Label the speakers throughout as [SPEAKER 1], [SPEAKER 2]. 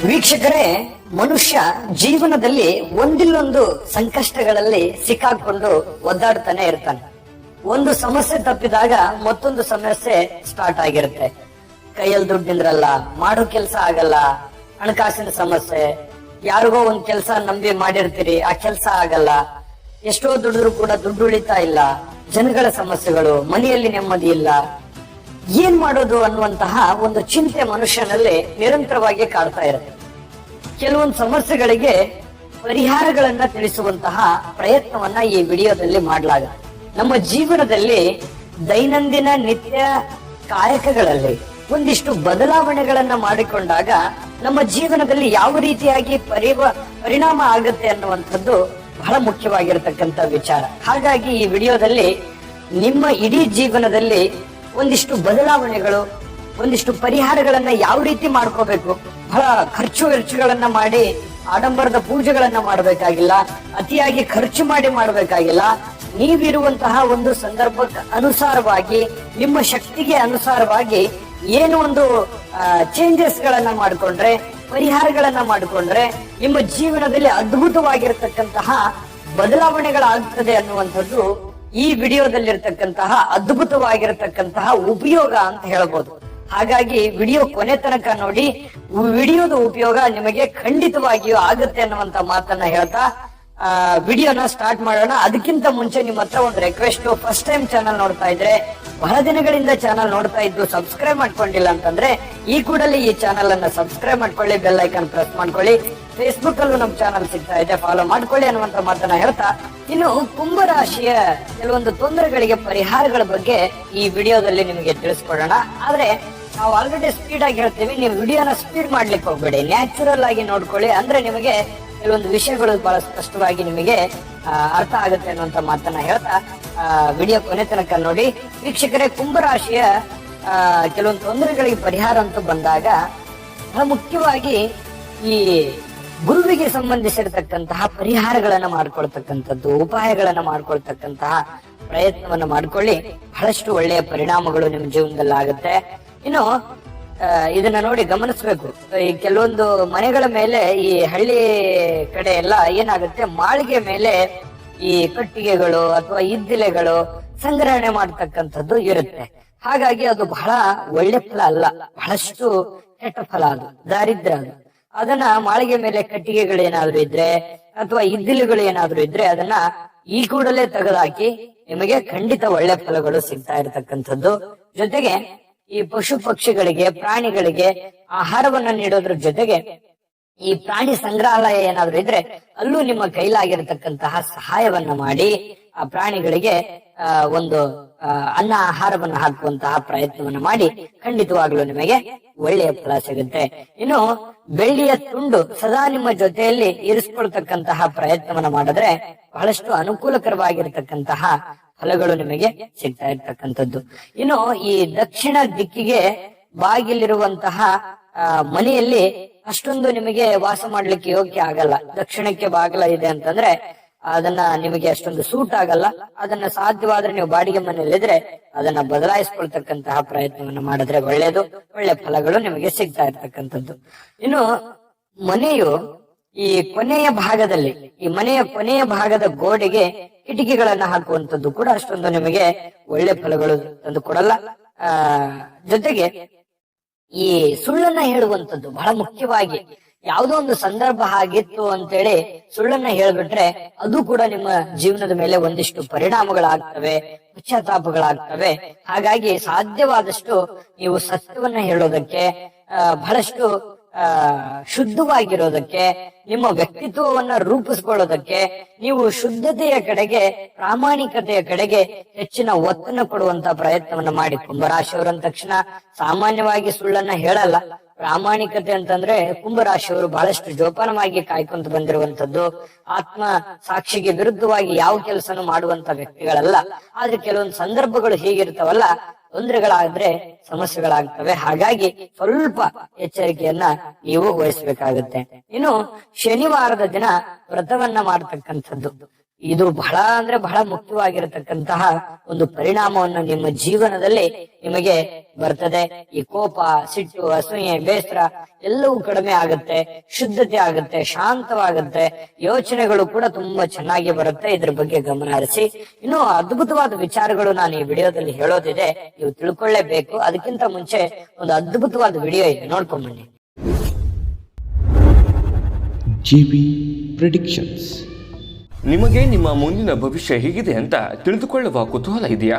[SPEAKER 1] ವೀಕ್ಷಕರೇ, ಮನುಷ್ಯ ಜೀವನದಲ್ಲಿ ಒಂದಿಲ್ಲೊಂದು ಸಂಕಷ್ಟಗಳಲ್ಲಿ ಸಿಕ್ಕಾಕೊಂಡು ಒದ್ದಾಡ್ತಾನೆ ಇರ್ತಾನೆ. ಒಂದು ಸಮಸ್ಯೆ ತಪ್ಪಿದಾಗ ಮತ್ತೊಂದು ಸಮಸ್ಯೆ ಸ್ಟಾರ್ಟ್ ಆಗಿರುತ್ತೆ. ಕೈಯಲ್ಲಿ ದುಡ್ಡು ನಿಂದ್ರಲ್ಲ, ಮಾಡೋ ಕೆಲಸ ಆಗಲ್ಲ, ಹಣಕಾಸಿನ ಸಮಸ್ಯೆ. ಯಾರಿಗೋ ಒಂದ್ ಕೆಲಸ ನಂಬಿ ಮಾಡಿರ್ತೀರಿ, ಆ ಕೆಲಸ ಆಗಲ್ಲ. ಎಷ್ಟೋ ದುಡಿದ್ರು ಕೂಡ ದುಡ್ಡು ಉಳಿತಾ ಇಲ್ಲ. ಜನಗಳ ಸಮಸ್ಯೆಗಳು, ಮನೆಯಲ್ಲಿ ನೆಮ್ಮದಿ ಇಲ್ಲ. ಏನ್ ಮಾಡೋದು ಅನ್ನುವಂತಹ ಒಂದು ಚಿಂತೆ ಮನುಷ್ಯನಲ್ಲಿ ನಿರಂತರವಾಗಿ ಕಾಡ್ತಾ ಇರುತ್ತೆ. ಕೆಲವೊಂದು ಸಮಸ್ಯೆಗಳಿಗೆ ಪರಿಹಾರಗಳನ್ನ ತಿಳಿಸುವಂತಹ ಪ್ರಯತ್ನವನ್ನ ಈ ವಿಡಿಯೋದಲ್ಲಿ ಮಾಡಲಾಗುತ್ತೆ. ನಮ್ಮ ಜೀವನದಲ್ಲಿ ದೈನಂದಿನ ನಿತ್ಯ ಕಾಯಕಗಳಲ್ಲಿ ಒಂದಿಷ್ಟು ಬದಲಾವಣೆಗಳನ್ನ ಮಾಡಿಕೊಂಡಾಗ ನಮ್ಮ ಜೀವನದಲ್ಲಿ ಯಾವ ರೀತಿಯಾಗಿ ಪರಿವ, ಪರಿಣಾಮ ಆಗುತ್ತೆ ಅನ್ನುವಂಥದ್ದು ಬಹಳ ಮುಖ್ಯವಾಗಿರತಕ್ಕಂತ ವಿಚಾರ. ಹಾಗಾಗಿ ಈ ವಿಡಿಯೋದಲ್ಲಿ ನಿಮ್ಮ ಇಡೀ ಜೀವನದಲ್ಲಿ ಒಂದಿಷ್ಟು ಬದಲಾವಣೆಗಳು, ಒಂದಿಷ್ಟು ಪರಿಹಾರಗಳನ್ನ ಯಾವ ರೀತಿ ಮಾಡ್ಕೋಬೇಕು? ಬಹಳ ಖರ್ಚು ವೆಚ್ಚಗಳನ್ನ ಮಾಡಿ, ಆಡಂಬರದ ಪೂಜೆಗಳನ್ನ ಮಾಡಬೇಕಾಗಿಲ್ಲ, ಅತಿಯಾಗಿ ಖರ್ಚು ಮಾಡಿ ಮಾಡಬೇಕಾಗಿಲ್ಲ. ನೀವಿರುವಂತಹ ಒಂದು ಸಂದರ್ಭಕ್ಕೆ ಅನುಸಾರವಾಗಿ, ನಿಮ್ಮ ಶಕ್ತಿಗೆ ಅನುಸಾರವಾಗಿ ಏನು ಒಂದು ಚೇಂಜಸ್ ಗಳನ್ನ ಮಾಡಿಕೊಂಡ್ರೆ, ಪರಿಹಾರಗಳನ್ನ ಮಾಡಿಕೊಂಡ್ರೆ, ನಿಮ್ಮ ಜೀವನದಲ್ಲಿ ಅದ್ಭುತವಾಗಿರತಕ್ಕಂತಹ ಬದಲಾವಣೆಗಳಾಗ್ತದೆ ಅನ್ನುವಂಥದ್ದು ಈ ವಿಡಿಯೋದಲ್ಲಿರ್ತಕ್ಕಂತಹ ಅದ್ಭುತವಾಗಿರತಕ್ಕಂತಹ ಉಪಯೋಗ ಅಂತ ಹೇಳ್ಬೋದು. ಹಾಗಾಗಿ ವಿಡಿಯೋ ಕೊನೆ ತನಕ ನೋಡಿ, ವಿಡಿಯೋದ ಉಪಯೋಗ ನಿಮಗೆ ಖಂಡಿತವಾಗಿಯೂ ಆಗುತ್ತೆ ಅನ್ನುವಂತ ಮಾತನ್ನ ಹೇಳ್ತಾ, ಆ, ವಿಡಿಯೋನ ಸ್ಟಾರ್ಟ್ ಮಾಡೋಣ. ಅದಕ್ಕಿಂತ ಮುಂಚೆ ನಿಮ್ಮ ಹತ್ರ ಒಂದು ರಿಕ್ವೆಸ್ಟ್ ಫಸ್ಟ್ ಟೈಮ್ ಚಾನಲ್ ನೋಡ್ತಾ ಇದ್ರೆ, ಬಹಳ ದಿನಗಳಿಂದ ಚಾನಲ್ ನೋಡ್ತಾ ಇದ್ದು ಸಬ್ಸ್ಕ್ರೈಬ್ ಮಾಡ್ಕೊಂಡಿಲ್ಲ ಅಂತಂದ್ರೆ, ಈ ಕೂಡಲೇ ಈ ಚಾನಲ್ ಅನ್ನ ಸಬ್ಸ್ಕ್ರೈಬ್ ಮಾಡ್ಕೊಳ್ಳಿ ಬೆಲ್ ಐಕನ್ ಪ್ರೆಸ್ ಮಾಡ್ಕೊಳ್ಳಿ. ಫೇಸ್ಬುಕ್ ಅಲ್ಲೂ ನಮ್ಮ ಚಾನಲ್ ಸಿಗ್ತಾ ಇದೆ. ಫಾಲೋ ಮಾಡ್ಕೊಳ್ಳಿ ಅನ್ನುವಂತ ಮಾತನ್ನ ಹೇಳ್ತಾ, ಇನ್ನು ಕುಂಭರಾಶಿಯ ಕೆಲವೊಂದು ತೊಂದರೆಗಳಿಗೆ ಪರಿಹಾರಗಳ ಬಗ್ಗೆ ಈ ವಿಡಿಯೋದಲ್ಲಿ ನಿಮಗೆ ತಿಳಿಸ್ಕೊಡೋಣ ಆದ್ರೆ ನಾವು ಆಲ್ರೆಡಿ ಸ್ಪೀಡ್ ಆಗಿ ಹೇಳ್ತೀವಿ, ನೀವು ವಿಡಿಯೋನ ಸ್ಪೀಡ್ ಮಾಡ್ಲಿಕ್ಕೆ ಹೋಗ್ಬೇಡಿ. ನ್ಯಾಚುರಲ್ ಆಗಿ ನೋಡ್ಕೊಳ್ಳಿ. ಅಂದ್ರೆ ನಿಮಗೆ ಕೆಲವೊಂದು ವಿಷಯಗಳು ಬಹಳ ಸ್ಪಷ್ಟವಾಗಿ ನಿಮಗೆ ಅರ್ಥ ಆಗುತ್ತೆ ಅನ್ನುವಂತ ಮಾತನ್ನ ಹೇಳ್ತಾ ವಿಡಿಯೋ ಕೊನೆ ತನಕ ನೋಡಿ. ವೀಕ್ಷಕರೇ, ಕುಂಭರಾಶಿಯ ಕೆಲವೊಂದು ತೊಂದರೆಗಳಿಗೆ ಪರಿಹಾರ ಅಂತ ಬಂದಾಗ ಬಹಳ ಮುಖ್ಯವಾಗಿ ಈ ಗುರುವಿಗೆ ಸಂಬಂಧಿಸಿರತಕ್ಕಂತಹ ಪರಿಹಾರಗಳನ್ನ ಮಾಡ್ಕೊಳ್ತಕ್ಕಂಥದ್ದು, ಉಪಾಯಗಳನ್ನ ಮಾಡ್ಕೊಳ್ತಕ್ಕಂತಹ ಪ್ರಯತ್ನವನ್ನ ಮಾಡ್ಕೊಳ್ಳಿ. ಬಹಳಷ್ಟು ಒಳ್ಳೆಯ ಪರಿಣಾಮಗಳು ನಿಮ್ಮ ಜೀವನದಲ್ಲಿ ಆಗುತ್ತೆ. ಇನ್ನು ಇದನ್ನ ನೋಡಿ ಗಮನಿಸ್ಬೇಕು. ಈ ಕೆಲವೊಂದು ಮನೆಗಳ ಮೇಲೆ ಈ ಹಳ್ಳಿ ಕಡೆ ಎಲ್ಲ ಏನಾಗುತ್ತೆ? ಮಾಳಿಗೆ ಮೇಲೆ ಈ ಕಟ್ಟಿಗೆಗಳು ಅಥವಾ ಇದ್ದಿಲೆಗಳು ಸಂಗ್ರಹಣೆ ಮಾಡತಕ್ಕಂಥದ್ದು ಇರುತ್ತೆ. ಹಾಗಾಗಿ ಅದು ಬಹಳ ಒಳ್ಳೆ ಫಲ ಅಲ್ಲ. ಬಹಳಷ್ಟು ಕೆಟ್ಟ ಫಲ ಅದು. ದಾರಿದ್ರ ಅದು. ಅದನ್ನ ಮಾಳಿಗೆ ಮೇಲೆ ಕಟ್ಟಿಗೆಗಳು ಏನಾದ್ರು ಇದ್ರೆ, ಅಥವಾ ಇದ್ದಿಲುಗಳು ಏನಾದ್ರು ಇದ್ರೆ ಅದನ್ನ ಈ ಕೂಡಲೇ ತೆಗೆದಾಕಿ ನಿಮಗೆ ಖಂಡಿತ ಒಳ್ಳೆ ಫಲಗಳು ಸಿಗ್ತಾ ಇರತಕ್ಕಂಥದ್ದು. ಜೊತೆಗೆ ಈ ಪಶು ಪಕ್ಷಿಗಳಿಗೆ, ಪ್ರಾಣಿಗಳಿಗೆ ಆಹಾರವನ್ನ ನೀಡೋದ್ರ ಜೊತೆಗೆ ಈ ಪ್ರಾಣಿ ಸಂಗ್ರಹಾಲಯ ಏನಾದ್ರು ಇದ್ರೆ ಅಲ್ಲೂ ನಿಮ್ಮ ಕೈಲಾಗಿರತಕ್ಕಂತಹ ಸಹಾಯವನ್ನ ಮಾಡಿ ಪ್ರಾಣಿಗಳಿಗೆ ಆ, ಒಂದು ಆ, ಅನ್ನ ಆಹಾರವನ್ನು ಹಾಕುವಂತಹ ಪ್ರಯತ್ನವನ್ನು ಮಾಡಿ ಖಂಡಿತವಾಗ್ಲೂ ನಿಮಗೆ ಒಳ್ಳೆಯ ಫಲ ಸಿಗುತ್ತೆ. ಇನ್ನು ಬೆಳ್ಳಿಯ ತುಂಡು ಸದಾ ನಿಮ್ಮ ಜೊತೆಯಲ್ಲಿ ಇರಿಸ್ಕೊಳ್ತಕ್ಕಂತಹ ಪ್ರಯತ್ನವನ್ನ ಮಾಡಿದ್ರೆ ಬಹಳಷ್ಟು ಅನುಕೂಲಕರವಾಗಿರ್ತಕ್ಕಂತಹ ಫಲಗಳು ನಿಮಗೆ ಸಿಗ್ತಾ ಇರ್ತಕ್ಕಂಥದ್ದು. ಇನ್ನು ಈ ದಕ್ಷಿಣ ದಿಕ್ಕಿಗೆ ಬಾಗಿಲಿರುವಂತಹ ಮನೆಯಲ್ಲಿ ಅಷ್ಟೊಂದು ನಿಮಗೆ ವಾಸ ಮಾಡ್ಲಿಕ್ಕೆ ಯೋಗ್ಯ ಆಗಲ್ಲ. ದಕ್ಷಿಣಕ್ಕೆ ಬಾಗಿಲ ಇದೆ ಅಂತಂದ್ರೆ ಅದನ್ನ ನಿಮಗೆ ಅಷ್ಟೊಂದು ಸೂಟ್ ಆಗಲ್ಲ. ಅದನ್ನ ಸಾಧ್ಯವಾದ್ರೆ ನೀವು ಬಾಡಿಗೆ ಮನೆಯಲ್ಲಿದ್ರೆ ಅದನ್ನ ಬದಲಾಯಿಸ್ಕೊಳ್ತಕ್ಕಂತಹ ಪ್ರಯತ್ನವನ್ನ ಮಾಡಿದ್ರೆ ಒಳ್ಳೇದು. ಒಳ್ಳೆ ಫಲಗಳು ನಿಮಗೆ ಸಿಗ್ತಾ ಇರ್ತಕ್ಕಂಥದ್ದು. ಇನ್ನು ಮನೆಯು ಈ ಕೊನೆಯ ಭಾಗದಲ್ಲಿ, ಈ ಮನೆಯ ಕೊನೆಯ ಭಾಗದ ಗೋಡೆಗೆ ಕಿಟಕಿಗಳನ್ನ ಹಾಕುವಂತದ್ದು ಕೂಡ ಅಷ್ಟೊಂದು ನಿಮಗೆ ಒಳ್ಳೆ ಫಲಗಳು ತಂದು ಕೊಡಲ್ಲ. ಆ, ಜೊತೆಗೆ ಈ ಸುಳ್ಳನ್ನ ಹೇಳುವಂತದ್ದು ಬಹಳ ಮುಖ್ಯವಾಗಿ ಯಾವುದೋ ಒಂದು ಸಂದರ್ಭ ಆಗಿತ್ತು ಅಂತೇಳಿ ಸುಳ್ಳನ್ನ ಹೇಳ್ಬಿಟ್ರೆ ಅದು ಕೂಡ ನಿಮ್ಮ ಜೀವನದ ಮೇಲೆ ಒಂದಿಷ್ಟು ಪರಿಣಾಮಗಳಾಗ್ತವೆ, ಪಶ್ಚಾತ್ತಾಪಗಳಾಗ್ತವೆ. ಹಾಗಾಗಿ ಸಾಧ್ಯವಾದಷ್ಟು ನೀವು ಸತ್ಯವನ್ನ ಹೇಳೋದಕ್ಕೆ ಬಹಳಷ್ಟು ಶುದ್ಧವಾಗಿರೋದಕ್ಕೆ, ನಿಮ್ಮ ವ್ಯಕ್ತಿತ್ವವನ್ನ ರೂಪಿಸ್ಕೊಳ್ಳೋದಕ್ಕೆ, ನೀವು ಶುದ್ಧತೆಯ ಕಡೆಗೆ, ಪ್ರಾಮಾಣಿಕತೆಯ ಕಡೆಗೆ ಹೆಚ್ಚಿನ ಒತ್ತನ್ನು ಕೊಡುವಂತ ಪ್ರಯತ್ನವನ್ನ ಮಾಡಿ ಕುಂಭರಾಶಿಯವರಂದ ತಕ್ಷಣ ಸಾಮಾನ್ಯವಾಗಿ ಸುಳ್ಳನ್ನ ಹೇಳಲ್ಲ. ಪ್ರಾಮಾಣಿಕತೆ ಅಂತಂದ್ರೆ ಕುಂಭರಾಶಿಯವರು ಬಹಳಷ್ಟು ಜೋಪಾನವಾಗಿ ಕಾಯ್ಕೊಂತ ಬಂದಿರುವಂತದ್ದು. ಆತ್ಮ ಸಾಕ್ಷಿಗೆ ವಿರುದ್ಧವಾಗಿ ಯಾವ ಕೆಲಸನೂ ಮಾಡುವಂತ ವ್ಯಕ್ತಿಗಳಲ್ಲ. ಆದ್ರೆ ಕೆಲವೊಂದು ಸಂದರ್ಭಗಳು ಹೇಗಿರ್ತಾವಲ್ಲ, ತೊಂದರೆಗಳಾದ್ರೆ ಸಮಸ್ಯೆಗಳಾಗ್ತವೆ. ಹಾಗಾಗಿ ಸ್ವಲ್ಪ ಎಚ್ಚರಿಕೆಯನ್ನ ನೀವು ವಹಿಸಬೇಕಾಗುತ್ತೆ. ಇನ್ನು ಶನಿವಾರದ ದಿನ ವ್ರತವನ್ನ ಮಾಡತಕ್ಕಂಥದ್ದು. ಇದು ಬಹಳ ಅಂದ್ರೆ ಬಹಳ ಮುಖ್ಯವಾಗಿರತಕ್ಕಂತಹ ಒಂದು ಪರಿಣಾಮವನ್ನು ನಿಮ್ಮ ಜೀವನದಲ್ಲಿ ನಿಮಗೆ ಬರ್ತದೆ. ಈ ಕೋಪ, ಸಿಟ್ಟು, ಅಸೂಯೆ, ಬೇಸರ ಎಲ್ಲವೂ ಕಡಿಮೆ ಆಗುತ್ತೆ, ಶುದ್ಧತೆ ಆಗುತ್ತೆ, ಶಾಂತವಾಗುತ್ತೆ. ಯೋಚನೆಗಳು ಕೂಡ ತುಂಬಾ ಚೆನ್ನಾಗಿ ಬರುತ್ತೆ. ಇದ್ರ ಬಗ್ಗೆ ಗಮನ ಹರಿಸಿ. ಇನ್ನು ಅದ್ಭುತವಾದ ವಿಚಾರಗಳು ನಾನು ಈ ವಿಡಿಯೋದಲ್ಲಿ ಹೇಳೋದಿದೆ. ನೀವು ತಿಳ್ಕೊಳ್ಳೇಬೇಕು. ಅದಕ್ಕಿಂತ ಮುಂಚೆ ಒಂದು ಅದ್ಭುತವಾದ ವಿಡಿಯೋ ಇದೆ. ನೋಡ್ಕೊಂಡ್ಬನ್ನಿ
[SPEAKER 2] ಜಿಬಿ ಪ್ರಿಡಿಕ್ಷನ್ಸ್.
[SPEAKER 3] ನಿಮಗೆ ನಿಮ್ಮ ಮುಂದಿನ ಭವಿಷ್ಯ ಹೇಗಿದೆ ಅಂತ ತಿಳಿದುಕೊಳ್ಳುವ ಕುತೂಹಲ ಇದೆಯಾ?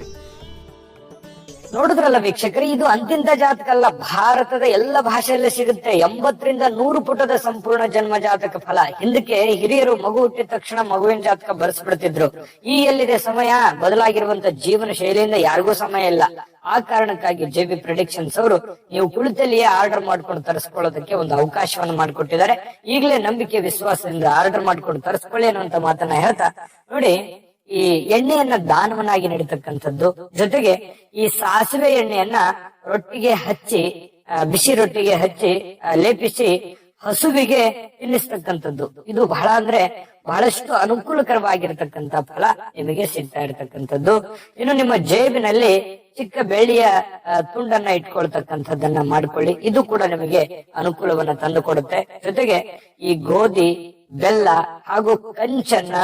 [SPEAKER 1] ನೋಡಿದ್ರಲ್ಲ ವೀಕ್ಷಕರು, ಇದು ಅಂತಿಂತ ಜಾತಕ ಅಲ್ಲ ಭಾರತದ ಎಲ್ಲ ಭಾಷೆಯಲ್ಲೇ ಸಿಗುತ್ತೆ. ಎಂಬತ್ತರಿಂದ ನೂರು ಪುಟದ ಸಂಪೂರ್ಣ ಜನ್ಮ ಜಾತಕ ಫಲ. ಹಿಂದಕ್ಕೆ ಹಿರಿಯರು ಮಗು ಹುಟ್ಟಿದ ತಕ್ಷಣ ಮಗುವಿನ ಜಾತಕ ಬರ್ಸ್ಬಿಡ್ತಿದ್ರು. ಈ ಎಲ್ಲಿದೆ ಸಮಯ? ಬದಲಾಗಿರುವಂತ ಜೀವನ ಶೈಲಿಯಿಂದ ಯಾರಿಗೂ ಸಮಯ ಇಲ್ಲ. ಆ ಕಾರಣಕ್ಕಾಗಿ ಜೆ ಬಿ ಪ್ರೊಡಿಕ್ಷನ್ಸ್ ಅವರು, ನೀವು ಕುಳಿತಲ್ಲಿಯೇ ಆರ್ಡರ್ ಮಾಡ್ಕೊಂಡು ತರಿಸ್ಕೊಳ್ಳೋದಕ್ಕೆ ಒಂದು ಅವಕಾಶವನ್ನು ಮಾಡಿಕೊಟ್ಟಿದ್ದಾರೆ. ಈಗಲೇ ನಂಬಿಕೆ, ವಿಶ್ವಾಸದಿಂದ ಆರ್ಡರ್ ಮಾಡ್ಕೊಂಡು ತರಿಸ್ಕೊಳ್ಳಿ ಅನ್ನುವಂತ ಮಾತನ್ನ ಹೇಳ್ತಾ, ನೋಡಿ ಈ ಎಣ್ಣೆಯನ್ನ ದಾನವನ್ನಾಗಿ ನೀಡತಕ್ಕಂಥದ್ದು. ಜೊತೆಗೆ ಈ ಸಾಸಿವೆ ಎಣ್ಣೆಯನ್ನ ರೊಟ್ಟಿಗೆ ಹಚ್ಚಿ ಬಿಸಿ ರೊಟ್ಟಿಗೆ ಹಚ್ಚಿ ಲೇಪಿಸಿ ಹಸುವಿಗೆ ತಿನ್ನಿಸ್ತಕ್ಕಂಥದ್ದು. ಇದು ಬಹಳ ಅಂದ್ರೆ ಬಹಳಷ್ಟು ಅನುಕೂಲಕರವಾಗಿರತಕ್ಕಂತ ಫಲ ನಿಮಗೆ ಸಿಗ್ತಾ ಇರತಕ್ಕಂಥದ್ದು. ಇನ್ನು ನಿಮ್ಮ ಜೇಬಿನಲ್ಲಿ ಚಿಕ್ಕ ಬೆಳ್ಳಿಯ ತುಂಡನ್ನ ಇಟ್ಕೊಳ್ತಕ್ಕಂಥದ್ದನ್ನ ಮಾಡ್ಕೊಳ್ಳಿ. ಇದು ಕೂಡ ನಿಮಗೆ ಅನುಕೂಲವನ್ನ ತಂದು ಕೊಡುತ್ತೆ ಜೊತೆಗೆ ಈ ಗೋಧಿ, ಬೆಲ್ಲ ಹಾಗೂ ಕಂಚನ್ನ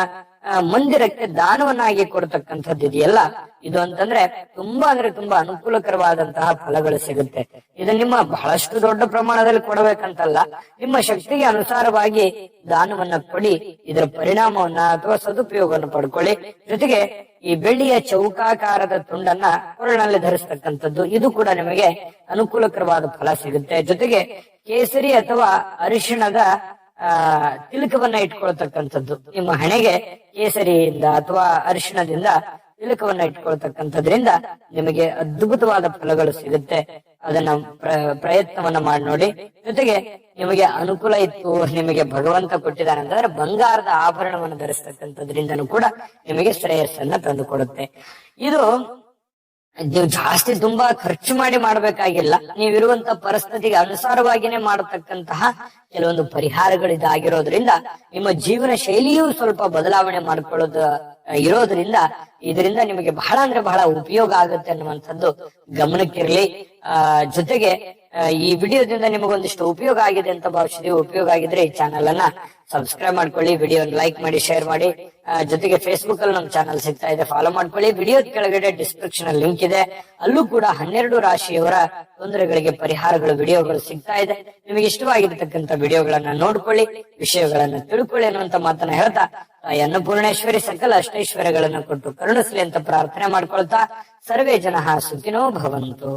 [SPEAKER 1] ಮಂದಿರಕ್ಕೆ ದಾನವನ್ನಾಗಿ ಕೊಡ್ತಕ್ಕಂಥದ್ದು ಇದೆಯಲ್ಲ? ಇದು ಅಂತಂದ್ರೆ ತುಂಬಾ ಅಂದ್ರೆ ತುಂಬಾ ಅನುಕೂಲಕರವಾದಂತಹ ಫಲಗಳು ಸಿಗುತ್ತೆ. ಇದು ನಿಮ್ಮ ಬಹಳಷ್ಟು ದೊಡ್ಡ ಪ್ರಮಾಣದಲ್ಲಿ ಕೊಡಬೇಕಂತಲ್ಲ. ನಿಮ್ಮ ಶಕ್ತಿಗೆ ಅನುಸಾರವಾಗಿ ದಾನವನ್ನ ಕೊಡಿ, ಇದರ ಪರಿಣಾಮವನ್ನ ಅಥವಾ ಸದುಪಯೋಗವನ್ನು ಪಡ್ಕೊಳ್ಳಿ. ಜೊತೆಗೆ ಈ ಬೆಳ್ಳಿಯ ಚೌಕಾಕಾರದ ತುಂಡನ್ನ ಕೊರಳಲ್ಲಿ ಧರಿಸ್ತಕ್ಕಂಥದ್ದು, ಇದು ಕೂಡ ನಿಮಗೆ ಅನುಕೂಲಕರವಾದ ಫಲ ಸಿಗುತ್ತೆ. ಜೊತೆಗೆ ಕೇಸರಿ ಅಥವಾ ಅರಿಶಿಣದ ಆ, ತಿಲಕವನ್ನ ಇಟ್ಕೊಳ್ತಕ್ಕಂಥದ್ದು. ನಿಮ್ಮ ಹಣೆಗೆ ಕೇಸರಿಯಿಂದ ಅಥವಾ ಅರಿಶಿಣದಿಂದ ತಿಲಕವನ್ನ ಇಟ್ಕೊಳ್ತಕ್ಕಂಥದ್ರಿಂದ ನಿಮಗೆ ಅದ್ಭುತವಾದ ಫಲಗಳು ಸಿಗುತ್ತೆ. ಅದನ್ನ ಪ್ರ- ಪ್ರಯತ್ನವನ್ನ ಮಾಡಿ ನೋಡಿ. ಜೊತೆಗೆ ನಿಮಗೆ ಅನುಕೂಲ ಇತ್ತು, ನಿಮಗೆ ಭಗವಂತ ಕೊಟ್ಟಿದ್ದಾನೆ ಅಂತಂದ್ರೆ ಬಂಗಾರದ ಆಭರಣವನ್ನು ಧರಿಸ್ತಕ್ಕಂಥದ್ರಿಂದನೂ ಕೂಡ ನಿಮಗೆ ಶ್ರೇಯಸ್ಸನ್ನ ತಂದುಕೊಡುತ್ತೆ. ಇದು ನೀವು ಜಾಸ್ತಿ ತುಂಬಾ ಖರ್ಚು ಮಾಡಿ ಮಾಡ್ಬೇಕಾಗಿಲ್ಲ. ನೀವಿರುವಂತ ಪರಿಸ್ಥಿತಿಗೆ ಅನುಸಾರವಾಗಿನೇ ಮಾಡತಕ್ಕಂತಹ ಕೆಲವೊಂದು ಪರಿಹಾರಗಳು ಇದಾಗಿರೋದ್ರಿಂದ, ನಿಮ್ಮ ಜೀವನ ಶೈಲಿಯೂ ಸ್ವಲ್ಪ ಬದಲಾವಣೆ ಮಾಡ್ಕೊಳ್ಳೋದು ಇರೋದ್ರಿಂದ ಇದರಿಂದ ನಿಮಗೆ ಬಹಳ ಅಂದ್ರೆ ಬಹಳ ಉಪಯೋಗ ಆಗುತ್ತೆ ಅನ್ನುವಂಥದ್ದು ಗಮನಕ್ಕಿರ್ಲಿ. ಆ, ಜೊತೆಗೆ ಈ ವಿಡಿಯೋದಿಂದ ನಿಮಗೊಂದಿಷ್ಟು ಉಪಯೋಗ ಆಗಿದೆ ಅಂತ ಭಾವಿಸಿದ್ವಿ ಉಪಯೋಗ ಆಗಿದ್ರೆ ಈ ಚಾನಲ್ ಅನ್ನ ಸಬ್ಸ್ಕ್ರೈಬ್ ಮಾಡ್ಕೊಳ್ಳಿ ವಿಡಿಯೋ ಲೈಕ್ ಮಾಡಿ ಶೇರ್ ಮಾಡಿ. ಜೊತೆಗೆ ಫೇಸ್ಬುಕ್ ಅಲ್ಲಿ ನಮ್ ಚಾನಲ್ ಸಿಗ್ತಾ ಇದೆ. ಫಾಲೋ ಮಾಡ್ಕೊಳ್ಳಿ. ವಿಡಿಯೋ ಕೆಳಗಡೆ ಡಿಸ್ಕ್ರಿಪ್ಷನ್ ಅಲ್ಲಿ ಲಿಂಕ್ ಇದೆ. ಅಲ್ಲೂ ಕೂಡ ಹನ್ನೆರಡು ರಾಶಿಯವರ ತೊಂದರೆಗಳಿಗೆ ಪರಿಹಾರಗಳು, ವಿಡಿಯೋಗಳು ಸಿಗ್ತಾ ಇದೆ. ನಿಮಗೆ ಇಷ್ಟವಾಗಿರ್ತಕ್ಕಂಥ ವಿಡಿಯೋಗಳನ್ನ ನೋಡ್ಕೊಳ್ಳಿ. ವಿಷಯಗಳನ್ನ ತಿಳ್ಕೊಳ್ಳಿ ಅನ್ನುವಂತ ಮಾತನ್ನ ಹೇಳ್ತಾ ಅನ್ನಪೂರ್ಣೇಶ್ವರಿ ಸಕಲ ಅಷ್ಟೈಶ್ವರ್ಯಗಳನ್ನ ಕೊಟ್ಟು ಕರುಣಿಸ್ಲಿ ಅಂತ ಪ್ರಾರ್ಥನೆ ಮಾಡ್ಕೊಳ್ತಾ, ಸರ್ವೇ ಜನ ಸುಖಿನೋ ಭವಂತು.